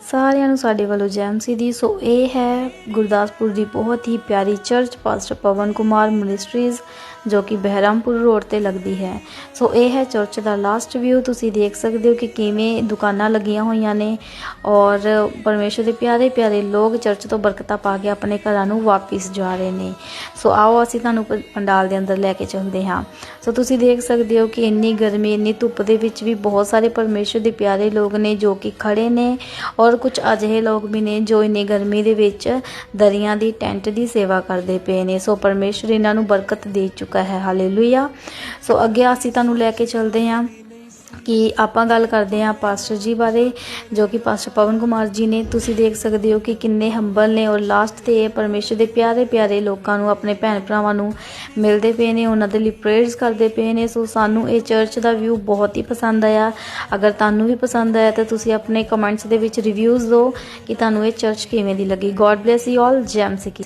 ਸਾਰਿਆਂ ਨੂੰ ਸਾਡੇ ਵੱਲੋਂ ਜੈਮਸੀ ਦੀ। ਸੋ ਇਹ ਹੈ ਗੁਰਦਾਸਪੁਰ ਦੀ ਬਹੁਤ ਹੀ ਪਿਆਰੀ church, pastor Pawan Kumar ministries, ਜੋ ਕਿ ਬਹਿਰਾਮਪੁਰ ਰੋਡ ਤੇ ਲੱਗਦੀ ਹੈ। ਸੋ ਇਹ ਹੈ ਚਰਚ ਦਾ ਲਾਸਟ ਵਿਊ ਤੁਸੀਂ ਦੇਖ ਸਕਦੇ ਹੋ ਕਿ ਕਿਵੇਂ ਦੁਕਾਨਾਂ ਲੱਗੀਆਂ ਹੋਈਆਂ ਨੇ ਔਰ ਪਰਮੇਸ਼ਰ ਦੇ ਪਿਆਰੇ ਪਿਆਰੇ ਲੋਕ ਚਰਚ ਤੋਂ ਬਰਕਤਾਂ ਪਾ ਕੇ ਆਪਣੇ ਘਰਾਂ ਨੂੰ ਵਾਪਿਸ ਜਾ ਰਹੇ ਨੇ। ਸੋ ਆਓ ਅਸੀਂ ਤੁਹਾਨੂੰ ਪੰਡਾਲ ਦੇ ਅੰਦਰ ਲੈ ਕੇ ਚੱਲਦੇ ਹਾਂ। ਸੋ ਤੁਸੀਂ ਦੇਖ ਸਕਦੇ ਹੋ ਕਿ ਇੰਨੀ ਗਰਮੀ, ਇੰਨੀ ਧੁੱਪ ਦੇ ਵਿੱਚ ਵੀ ਬਹੁਤ ਸਾਰੇ ਪਰਮੇਸ਼ਰ ਦੇ ਪਿਆਰੇ ਲੋਕ ਨੇ ਜੋ ਕਿ ਖੜੇ ਨੇ ਔਰ ਕੁਝ ਅਜਿਹੇ ਲੋਕ ਵੀ ਨੇ ਜੋ ਇੰਨੀ ਗਰਮੀ ਦੇ ਵਿੱਚ ਦਰੀਆਂ ਦੀ ਟੈਂਟ ਦੀ ਸੇਵਾ ਕਰਦੇ ਪਏ ਨੇ। ਸੋ ਪਰਮੇਸ਼ਰ ਇਹਨਾਂ ਨੂੰ ਬਰਕਤ ਦੇ ਚੁੱਕਾ ਹੈ। ਹਾਲੇਲੂਇਆ ਸੋ ਅੱਗੇ ਅਸੀਂ ਤੁਹਾਨੂੰ ਲੈ ਕੇ ਚੱਲਦੇ ਹਾਂ। ਕਿ ਆਪਾਂ ਗੱਲ ਕਰਦੇ ਹਾਂ ਪਾਸਟਰ ਜੀ ਬਾਰੇ, ਜੋ ਕਿ ਪਾਸਟਰ ਪਵਨ ਕੁਮਾਰ ਜੀ ਨੇ, ਤੁਸੀਂ ਦੇਖ ਸਕਦੇ ਹੋ ਕਿ ਕਿੰਨੇ ਹੰਬਲ ਨੇ ਔਰ ਲਾਸਟ ਤੇ ਇਹ ਪਰਮੇਸ਼ਰ ਦੇ ਪਿਆਰੇ ਪਿਆਰੇ ਲੋਕਾਂ ਨੂੰ, ਆਪਣੇ ਭੈਣ ਭਰਾਵਾਂ ਨੂੰ ਮਿਲਦੇ ਪਏ ਨੇ, ਉਹਨਾਂ ਦੇ ਲਈ ਪ੍ਰੇਅਰਸ ਕਰਦੇ ਪਏ ਨੇ। ਸੋ ਸਾਨੂੰ ਇਹ ਚਰਚ ਦਾ ਵਿਊ ਬਹੁਤ ਹੀ ਪਸੰਦ ਆਇਆ। ਅਗਰ ਤੁਹਾਨੂੰ ਵੀ ਪਸੰਦ ਆਇਆ ਤਾਂ ਤੁਸੀਂ ਆਪਣੇ ਕਮੈਂਟਸ ਦੇ ਵਿੱਚ ਰਿਵਿਊਜ਼ ਦਿਓ ਕਿ ਤੁਹਾਨੂੰ ਇਹ ਚਰਚ ਕਿਵੇਂ ਦੀ ਲੱਗੀ। ਗੋਡ ਬlesਸ ਯੂ ਆਲ ਜੈਮ ਸਿਕੀ